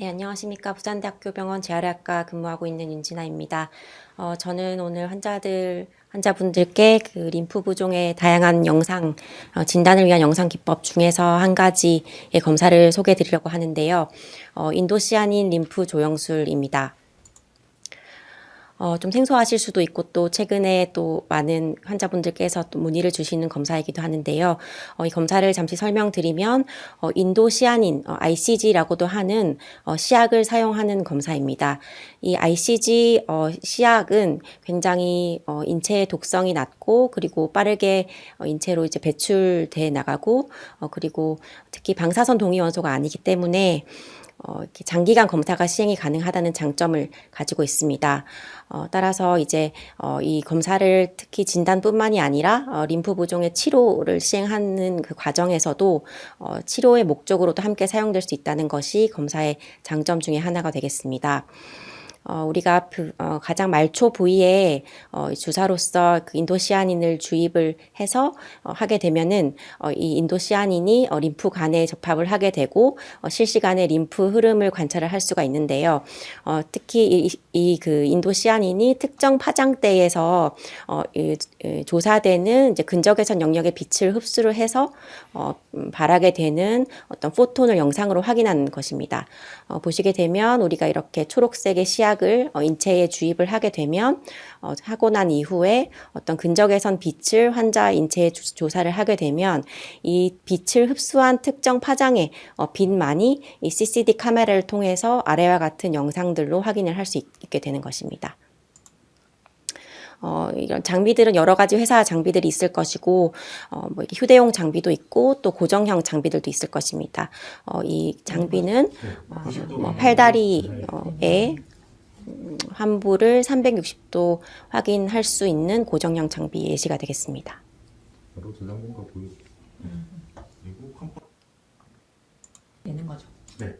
네, 안녕하십니까. 부산대학교 병원 재활의학과 근무하고 있는 윤진아입니다. 어, 저는 오늘 환자들, 환자분들께 그 림프 부종의 다양한 영상, 어, 진단을 위한 영상 기법 중에서 한 가지의 검사를 소개해 드리려고 하는데요. 어, 인도시아닌 림프 조영술입니다. 어, 좀 생소하실 수도 있고 또 최근에 또 많은 환자분들께서 또 문의를 주시는 검사이기도 하는데요. 어, 이 검사를 잠시 설명드리면 어, 인도 시아닌 어, ICG라고도 하는 어, 시약을 사용하는 검사입니다. 이 ICG 어, 시약은 굉장히 어, 인체의 독성이 낮고 그리고 빠르게 어, 인체로 이제 배출돼 나가고 어, 그리고 특히 방사선 동위 원소가 아니기 때문에 어, 이렇게 장기간 검사가 시행이 가능하다는 장점을 가지고 있습니다. 어, 따라서 이제 어, 이 검사를 특히 진단뿐만이 아니라 어, 림프 부종의 치료를 시행하는 그 과정에서도 어, 치료의 목적으로도 함께 사용될 수 있다는 것이 검사의 장점 중에 하나가 되겠습니다. 어, 우리가 그, 어, 가장 말초 부위에 어, 주사로서 그 인도시아닌을 주입을 해서 어, 하게 되면은 어, 이 인도시아닌이 어, 림프관에 접합을 하게 되고 어, 실시간에 림프 흐름을 관찰을 할 수가 있는데요. 어, 특히 이그 인도시아닌이 특정 파장대에서 어, 이, 이 조사되는 이제 근적외선 영역의 빛을 흡수를 해서 어, 음, 발하게 되는 어떤 포톤을 영상으로 확인하는 것입니다. 어, 보시게 되면 우리가 이렇게 초록색의 시 약을 어, 인체에 주입을 하게 되면 어, 하고 난 이후에 어떤 근적외선 빛을 환자 인체에 주- 조사를 하게 되면 이 빛을 흡수한 특정 파장의 어, 빛만이 이 CCD 카메라를 통해서 아래와 같은 영상들로 확인을 할 수 있게 되는 것입니다. 어, 이런 장비들은 여러 가지 회사 장비들이 있을 것이고, 어, 뭐 이렇게 휴대용 장비도 있고, 또 고정형 장비들도 있을 것입니다. 어, 이 장비는 어, 뭐 팔다리에 음, 환부를 360도 확인할 수 있는 고정형 장비 예시가 되겠습니다. 바로 전장본가 보여. 그리고 컴퍼. 되는 거죠. 네.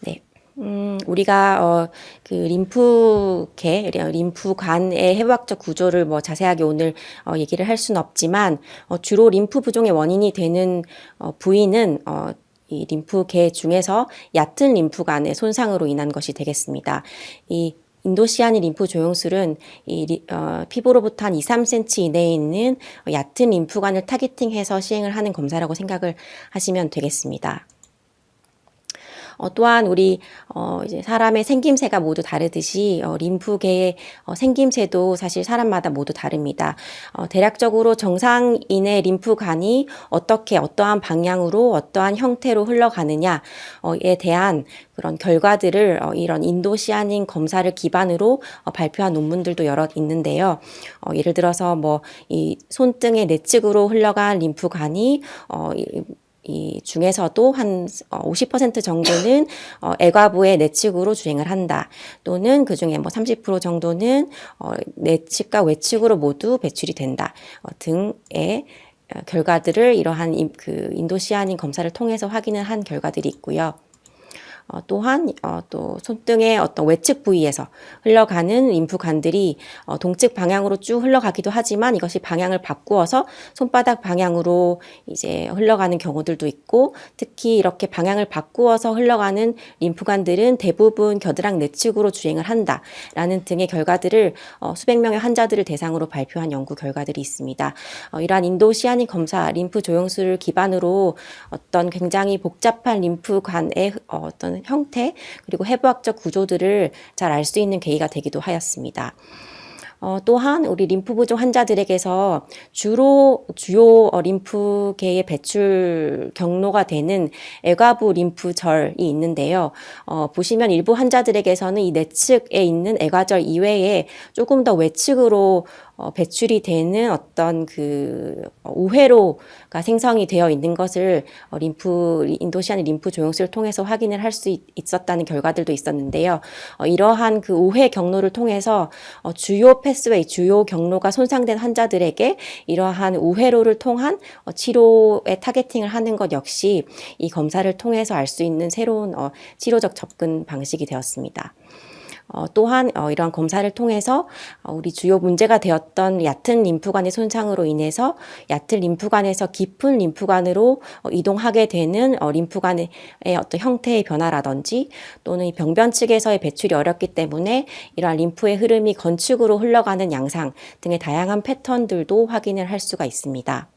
네. 음, 우리가 어, 그 림프계, 림프관의 해부학적 구조를 뭐 자세하게 오늘 어, 얘기를 할 수는 없지만 어, 주로 림프 부종의 원인이 되는 어, 부위는 어, 이 림프계 중에서 얕은 림프관의 손상으로 인한 것이 되겠습니다. 이 인도시아닌 림프 조영술은 이 리- 어, 피부로부터 한 2, 3cm 이내에 있는 얕은 림프관을 타겟팅해서 시행을 하는 검사라고 생각을 하시면 되겠습니다. 어, 또한 우리 어, 이제 사람의 생김새가 모두 다르듯이 어, 림프계의 어, 생김새도 사실 사람마다 모두 다릅니다. 어, 대략적으로 정상인의 림프관이 어떻게 어떠한 방향으로 어떠한 형태로 흘러가느냐에 대한 그런 결과들을 어, 이런 인도시아닌 검사를 기반으로 어, 발표한 논문들도 여러 있는데요. 어, 예를 들어서 뭐 이 손등의 내측으로 흘러간 림프관이 어, 이, 이 중에서도 한 50% 정도는 어, 애과부의 내측으로 주행을 한다. 또는 그 중에 뭐 30% 정도는 어, 내측과 외측으로 모두 배출이 된다. 어, 등의 어, 결과들을 이러한 인- 그 인도시아닌 검사를 통해서 확인을 한 결과들이 있고요. 어, 또한 어, 또 손등의 어떤 외측 부위에서 흘러가는 림프관들이 어, 동측 방향으로 쭉 흘러가기도 하지만 이것이 방향을 바꾸어서 손바닥 방향으로 이제 흘러가는 경우들도 있고 특히 이렇게 방향을 바꾸어서 흘러가는 림프관들은 대부분 겨드랑 내측으로 주행을 한다라는 등의 결과들을 어, 수백 명의 환자들을 대상으로 발표한 연구 결과들이 있습니다. 어, 이러한 인도시아닌 검사 림프 조영술을 기반으로 어떤 굉장히 복잡한 림프관의 어, 형태 그리고 해부학적 구조들을 잘 알 수 있는 계기가 되기도 하였습니다. 어, 또한 우리 림프 부종 환자들에게서 주로 주요 어, 림프계의 배출 경로가 되는 애과부 림프절이 있는데요. 어, 보시면 일부 환자들에게서는 이 내측에 있는 애과절 이외에 조금 더 외측으로 어, 배출이 되는 어떤 그 어, 우회로가 생성이 되어 있는 것을 어, 림프 인도시아닌 림프 조영술을 통해서 확인을 할 수 있었다는 결과들도 있었는데요. 어, 이러한 그 우회 경로를 통해서 어, 주요 패스웨이, 주요 경로가 손상된 환자들에게 이러한 우회로를 통한 어, 치료에 타겟팅을 하는 것 역시 이 검사를 통해서 알 수 있는 새로운 어, 치료적 접근 방식이 되었습니다. 어, 또한 어, 이러한 검사를 통해서 어, 우리 주요 문제가 되었던 얕은 림프관의 손상으로 인해서 얕은 림프관에서 깊은 림프관으로 어, 이동하게 되는 어, 림프관의 어떤 형태의 변화라든지 또는 이 병변 측에서의 배출이 어렵기 때문에 이러한 림프의 흐름이 건축으로 흘러가는 양상 등의 다양한 패턴들도 확인을 할 수가 있습니다.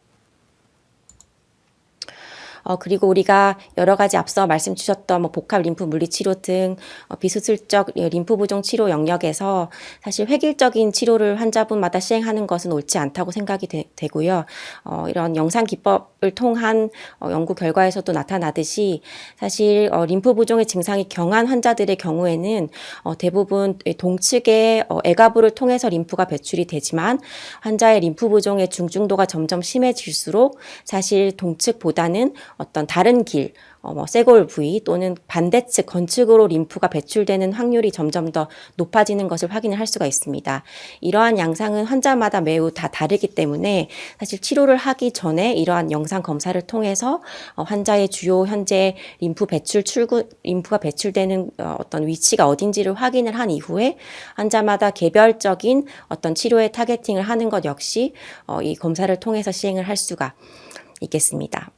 어, 그리고 우리가 여러 가지 앞서 말씀 주셨던 뭐 복합 림프 물리 치료 등 어, 비수술적 림프 부종 치료 영역에서 사실 획일적인 치료를 환자분마다 시행하는 것은 옳지 않다고 생각이 되, 고요. 어, 이런 영상 기법을 통한 어, 연구 결과에서도 나타나듯이 사실 어, 림프 부종의 증상이 경한 환자들의 경우에는 어, 대부분 동측의 어, 애가부를 통해서 림프가 배출이 되지만 환자의 림프 부종의 중증도가 점점 심해질수록 사실 동측보다는 어떤 다른 길, 어, 뭐 쇄골 부위 또는 반대측 건축으로 림프가 배출되는 확률이 점점 더 높아지는 것을 확인을 할 수가 있습니다. 이러한 양상은 환자마다 매우 다 다르기 때문에 사실 치료를 하기 전에 이러한 영상 검사를 통해서 어, 환자의 주요 현재 림프 배출 출구 림프가 배출되는 어, 어떤 위치가 어딘지를 확인을 한 이후에 환자마다 개별적인 어떤 치료의 타겟팅을 하는 것 역시 어, 이 검사를 통해서 시행을 할 수가 있겠습니다.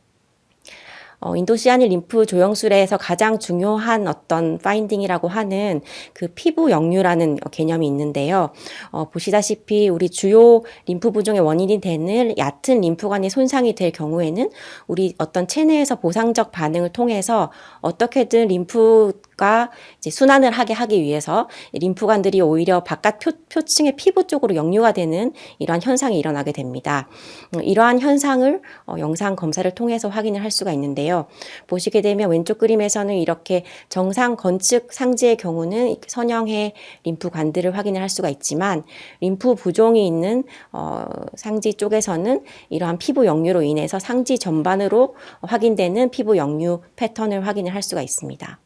어, 인도시아닌 림프 조영술에서 가장 중요한 어떤 파인딩이라고 하는 그 피부 역류라는 개념이 있는데요. 어, 보시다시피 우리 주요 림프 부종의 원인이 되는 얕은 림프관이 손상이 될 경우에는 우리 어떤 체내에서 보상적 반응을 통해서 어떻게든 림프 가 이제 순환을 하게 하기 위해서 림프관들이 오히려 바깥 표, 표층의 피부 쪽으로 역류가 되는 이러한 현상이 일어나게 됩니다. 음, 이러한 현상을 어, 영상 검사를 통해서 확인을 할 수가 있는데요. 보시게 되면 왼쪽 그림에서는 이렇게 정상 건축 상지의 경우는 선형의 림프관들을 확인을 할 수가 있지만 림프 부종이 있는 어, 상지 쪽에서는 이러한 피부 역류로 인해서 상지 전반으로 확인되는 피부 역류 패턴을 확인을 할 수가 있습니다.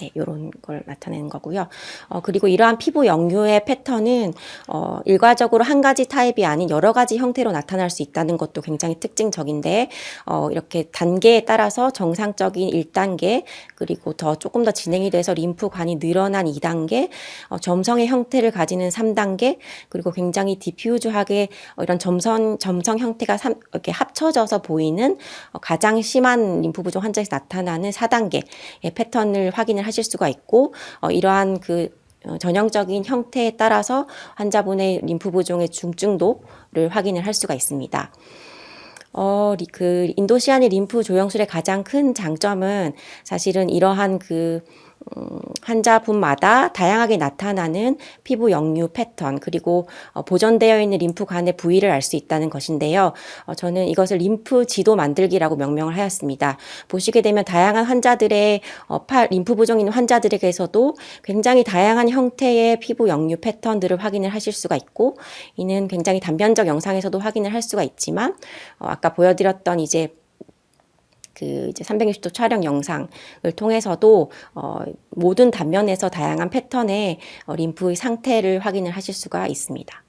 네, 요런 걸 나타내는 거고요. 어, 그리고 이러한 피부 역류의 패턴은 어, 일괄적으로 한 가지 타입이 아닌 여러 가지 형태로 나타날 수 있다는 것도 굉장히 특징적인데 어, 이렇게 단계에 따라서 정상적인 1단계 그리고 더 조금 더 진행이 돼서 림프관이 늘어난 2단계 어, 점성의 형태를 가지는 3단계 그리고 굉장히 디퓨즈하게 어, 이런 점선 점성 형태가 삼, 이렇게 합쳐져서 보이는 어, 가장 심한 림프 부종 환자에서 나타나는 4단계의 패턴을 확인을 하실 수가 있고 어, 이러한 그 어, 전형적인 형태에 따라서 환자분의 림프 부종의 중증도를 확인을 할 수가 있습니다. 어, 리- 그 인도시아니 림프 조영술의 가장 큰 장점은 사실은 이러한 그 음, 환자분마다 다양하게 나타나는 피부 역류 패턴 그리고 어, 보존되어 있는 림프관의 부위를 알 수 있다는 것인데요. 어, 저는 이것을 림프 지도 만들기라고 명명을 하였습니다. 보시게 되면 다양한 환자들의 어, 팔 림프 부종 있는 환자들에게서도 굉장히 다양한 형태의 피부 역류 패턴들을 확인을 하실 수가 있고 이는 굉장히 단편적 영상에서도 확인을 할 수가 있지만 어, 아까 보여드렸던 이제 그 이제 360도 촬영 영상을 통해서도 어, 모든 단면에서 다양한 패턴의 어, 림프의 상태를 확인을 하실 수가 있습니다.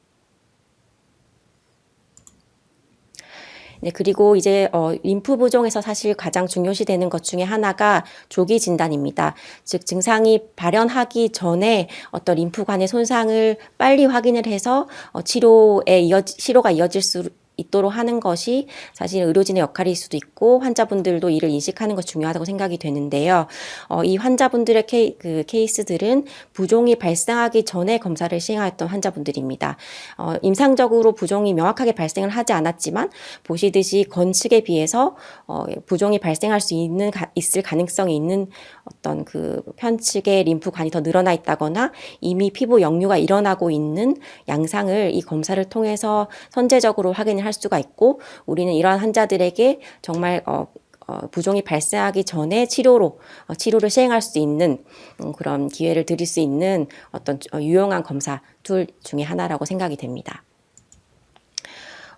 네, 그리고 이제 어, 림프 부종에서 사실 가장 중요시 되는 것 중에 하나가 조기 진단입니다. 즉 증상이 발현하기 전에 어떤 림프관의 손상을 빨리 확인을 해서 어, 치료에 이어 치료가 이어질 수 있도록 하는 것이 사실 의료진의 역할일 수도 있고 환자분들도 이를 인식하는 것이 중요하다고 생각이 되는데요. 어, 이 환자분들의 케이, 그 케이스들은 부종이 발생하기 전에 검사를 시행하였던 환자분들입니다. 어, 임상적으로 부종이 명확하게 발생을 하지 않았지만 보시듯이 건측에 비해서 어, 부종이 발생할 수 있는 가, 있을 가능성이 있는 어떤 그 편측의 림프관이 더 늘어나 있다거나 이미 피부 역류가 일어나고 있는 양상을 이 검사를 통해서 선제적으로 확인을 할 수가 있고 우리는 이러한 환자들에게 정말 어, 어, 부종이 발생하기 전에 치료로 어, 치료를 시행할 수 있는 음, 그런 기회를 드릴 수 있는 어떤 어, 유용한 검사 툴 중에 하나라고 생각이 됩니다.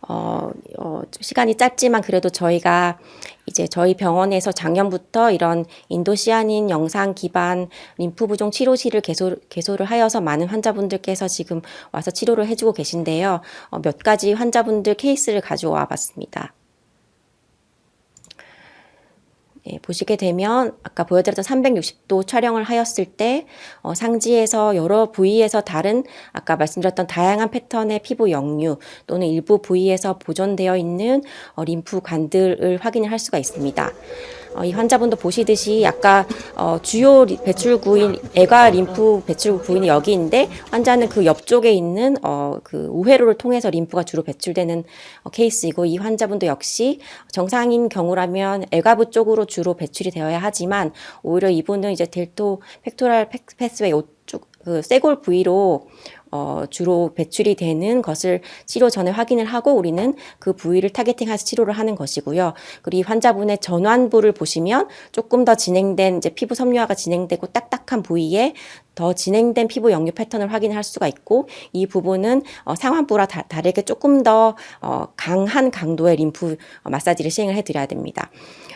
어, 어, 좀 시간이 짧지만 그래도 저희가 이제 저희 병원에서 작년부터 이런 인도시아닌 영상 기반 림프 부종 치료실을 개소, 개소를 하여서 많은 환자분들께서 지금 와서 치료를 해주고 계신데요. 어, 몇 가지 환자분들 케이스를 가져와 봤습니다. 예, 보시게 되면 아까 보여드렸던 360도 촬영을 하였을 때 어, 상지에서 여러 부위에서 다른 아까 말씀드렸던 다양한 패턴의 피부 역류 또는 일부 부위에서 보존되어 있는 어, 림프관들을 확인을 할 수가 있습니다. 어, 이 환자분도 보시듯이 아까 어, 주요 리- 배출구인 애가 림프 배출 구인이 여기인데 환자는 그 옆쪽에 있는 어, 그 우회로를 통해서 림프가 주로 배출되는 어, 케이스이고 이 환자분도 역시 정상인 경우라면 애가부 쪽으로 주로 배출이 되어야 하지만 오히려 이분은 이제 델토 팩토랄 팩- 패스웨이 쪽, 그 쇄골 부위로 어, 주로 배출이 되는 것을 치료 전에 확인을 하고 우리는 그 부위를 타겟팅해서 치료를 하는 것이고요. 그리고 이 환자분의 전완부를 보시면 조금 더 진행된 이제 피부 섬유화가 진행되고 딱딱한 부위에 더 진행된 피부 역류 패턴을 확인할 수가 있고 이 부분은 어, 상완부와 다, 다르게 조금 더 어, 강한 강도의 림프 어, 마사지를 시행을 해드려야 됩니다.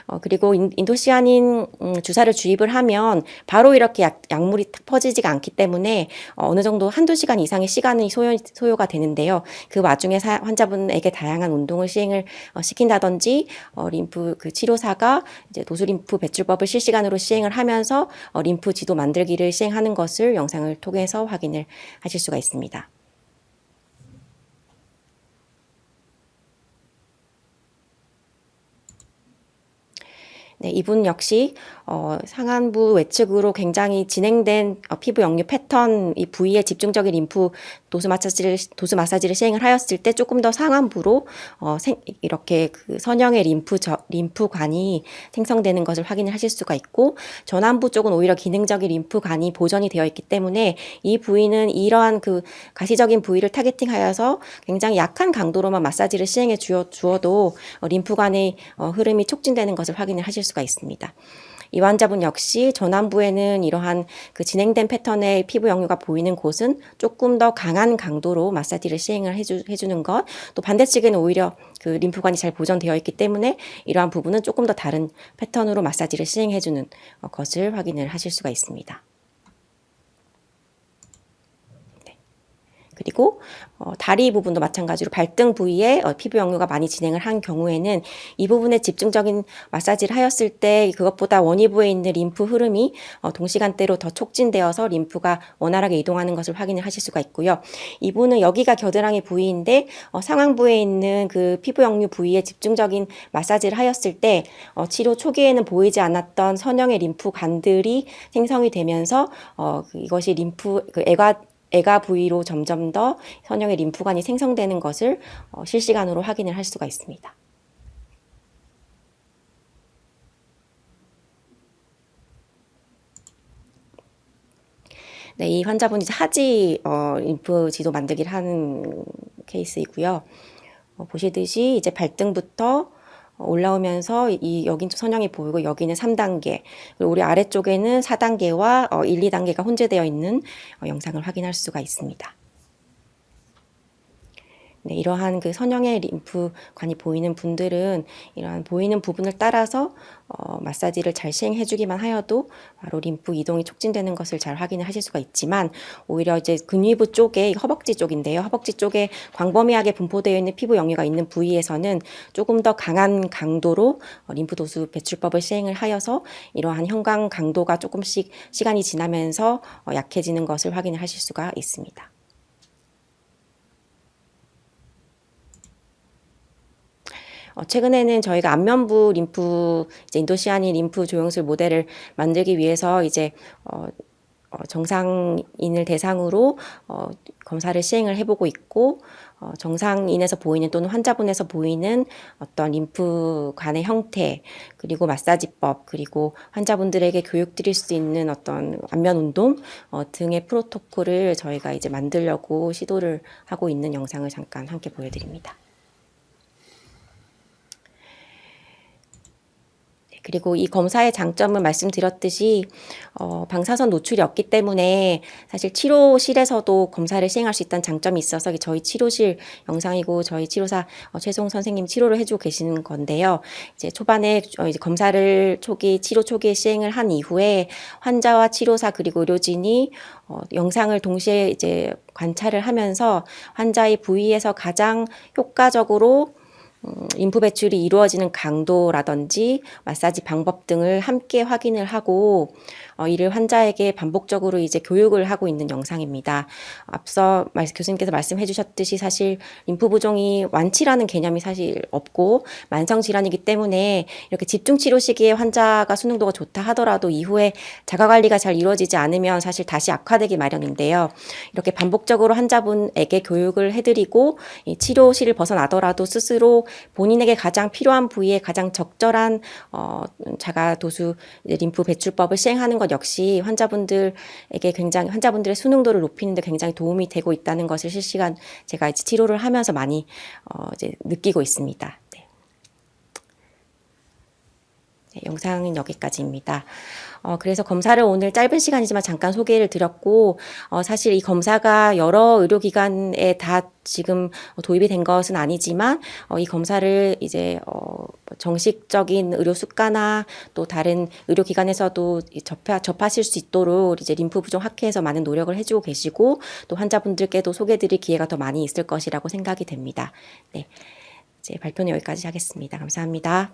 어, 그리고 인, 인도시아닌 음, 주사를 주입을 하면 바로 이렇게 약, 약물이 탁 퍼지지가 않기 때문에 어, 어느 정도 한두 시간 이상의 시간이 소요, 소요가 되는데요. 그 와중에 사, 환자분에게 다양한 운동을 시행을 어, 시킨다든지 어, 림프 그 치료사가 이제 도수 림프 배출법을 실시간으로 시행을 하면서 어, 림프 지도 만들기를 시행하는 것을 영상을 통해서 확인을 하실 수가 있습니다. 네, 이분 역시 어, 상안부 외측으로 굉장히 진행된 어, 피부 역류 패턴 이 부위에 집중적인 림프 도수 마사지를 도수 마사지를 시행을 하였을 때 조금 더 상안부로 어, 생, 이렇게 그 선형의 림프 저, 림프관이 생성되는 것을 확인을 하실 수가 있고 전완부 쪽은 오히려 기능적인 림프관이 보존이 되어 있기 때문에 이 부위는 이러한 그 가시적인 부위를 타겟팅하여서 굉장히 약한 강도로만 마사지를 시행해 주어, 주어도 어, 림프관의 어, 흐름이 촉진되는 것을 확인을 하실 수가 있습니다. 이 환자분 역시 전완부에는 이러한 그 진행된 패턴의 피부 역류가 보이는 곳은 조금 더 강한 강도로 마사지를 시행을 해주, 해주는 것, 또 반대측에는 오히려 그 림프관이 잘 보존되어 있기 때문에 이러한 부분은 조금 더 다른 패턴으로 마사지를 시행해주는 어, 것을 확인을 하실 수가 있습니다. 그리고 어, 다리 부분도 마찬가지로 발등 부위에 어, 피부 역류가 많이 진행을 한 경우에는 이 부분에 집중적인 마사지를 하였을 때 그것보다 원위 부에 있는 림프 흐름이 어, 동시간대로 더 촉진되어서 림프가 원활하게 이동하는 것을 확인을 하실 수가 있고요. 이분은 여기가 겨드랑이 부위인데 어, 상황부에 있는 그 피부 역류 부위에 집중적인 마사지를 하였을 때 어, 치료 초기에는 보이지 않았던 선형의 림프 관들이 생성이 되면서 어, 그 이것이 림프 그 애가 애가 부위로 점점 더 선형의 림프관이 생성되는 것을 어, 실시간으로 확인을 할 수가 있습니다. 네, 이 환자분이 하지 어, 림프 지도 만들기를 하는 케이스이고요. 어, 보시듯이 이제 발등부터 올라오면서 이 여긴 선형이 보이고 여기는 3단계 그리고 우리 아래쪽에는 4단계와 어, 1, 2단계가 혼재되어 있는 어, 영상을 확인할 수가 있습니다. 네, 이러한 그 선형의 림프관이 보이는 분들은 이러한 보이는 부분을 따라서 어, 마사지를 잘 시행해 주기만 하여도 바로 림프 이동이 촉진되는 것을 잘 확인을 하실 수가 있지만 오히려 이제 근위부 쪽에 허벅지 쪽인데요. 허벅지 쪽에 광범위하게 분포되어 있는 피부 역류가 있는 부위에서는 조금 더 강한 강도로 어, 림프 도수 배출법을 시행을 하여서 이러한 형광 강도가 조금씩 시간이 지나면서 어, 약해지는 것을 확인을 하실 수가 있습니다. 어, 최근에는 저희가 안면부 림프 이제 인도시아니 림프 조영술 모델을 만들기 위해서 이제 어, 어, 정상인을 대상으로 어, 검사를 시행을 해보고 있고 어, 정상인에서 보이는 또는 환자분에서 보이는 어떤 림프관의 형태 그리고 마사지법 그리고 환자분들에게 교육드릴 수 있는 어떤 안면 운동 어, 등의 프로토콜을 저희가 이제 만들려고 시도를 하고 있는 영상을 잠깐 함께 보여드립니다. 그리고 이 검사의 장점은 말씀드렸듯이 어, 방사선 노출이 없기 때문에 사실 치료실에서도 검사를 시행할 수 있다는 장점이 있어서 저희 치료실 영상이고 저희 치료사 어, 최송 선생님 치료를 해주고 계시는 건데요. 이제 초반에 어, 이제 검사를 초기 치료 초기에 시행을 한 이후에 환자와 치료사 그리고 의료진이 어, 영상을 동시에 이제 관찰을 하면서 환자의 부위에서 가장 효과적으로 음, 림프 배출이 이루어지는 강도라든지 마사지 방법 등을 함께 확인을 하고 어, 이를 환자에게 반복적으로 이제 교육을 하고 있는 영상입니다. 앞서 말- 교수님께서 말씀해 주셨듯이 사실 림프 부종이 완치라는 개념이 사실 없고 만성 질환이기 때문에 이렇게 집중 치료 시기에 환자가 수능도가 좋다 하더라도 이후에 자가 관리가 잘 이루어지지 않으면 사실 다시 악화되기 마련인데요. 이렇게 반복적으로 환자분에게 교육을 해드리고 이 치료실을 벗어나더라도 스스로 본인에게 가장 필요한 부위에 가장 적절한 어, 자가 도수 림프 배출법을 시행하는 것 역시 환자분들에게 굉장히 환자분들의 수능도를 높이는데 굉장히 도움이 되고 있다는 것을 실시간 제가 치료를 하면서 많이 어, 이제 느끼고 있습니다. 네. 네, 영상은 여기까지입니다. 어, 그래서 검사를 오늘 짧은 시간이지만 잠깐 소개를 드렸고, 어, 사실 이 검사가 여러 의료기관에 다 지금 도입이 된 것은 아니지만, 어, 이 검사를 이제, 어, 정식적인 의료 수가나 또 다른 의료기관에서도 이 접하, 접하실 수 있도록 이제 림프 부종 학회에서 많은 노력을 해주고 계시고, 또 환자분들께도 소개드릴 기회가 더 많이 있을 것이라고 생각이 됩니다. 네. 이제 발표는 여기까지 하겠습니다. 감사합니다.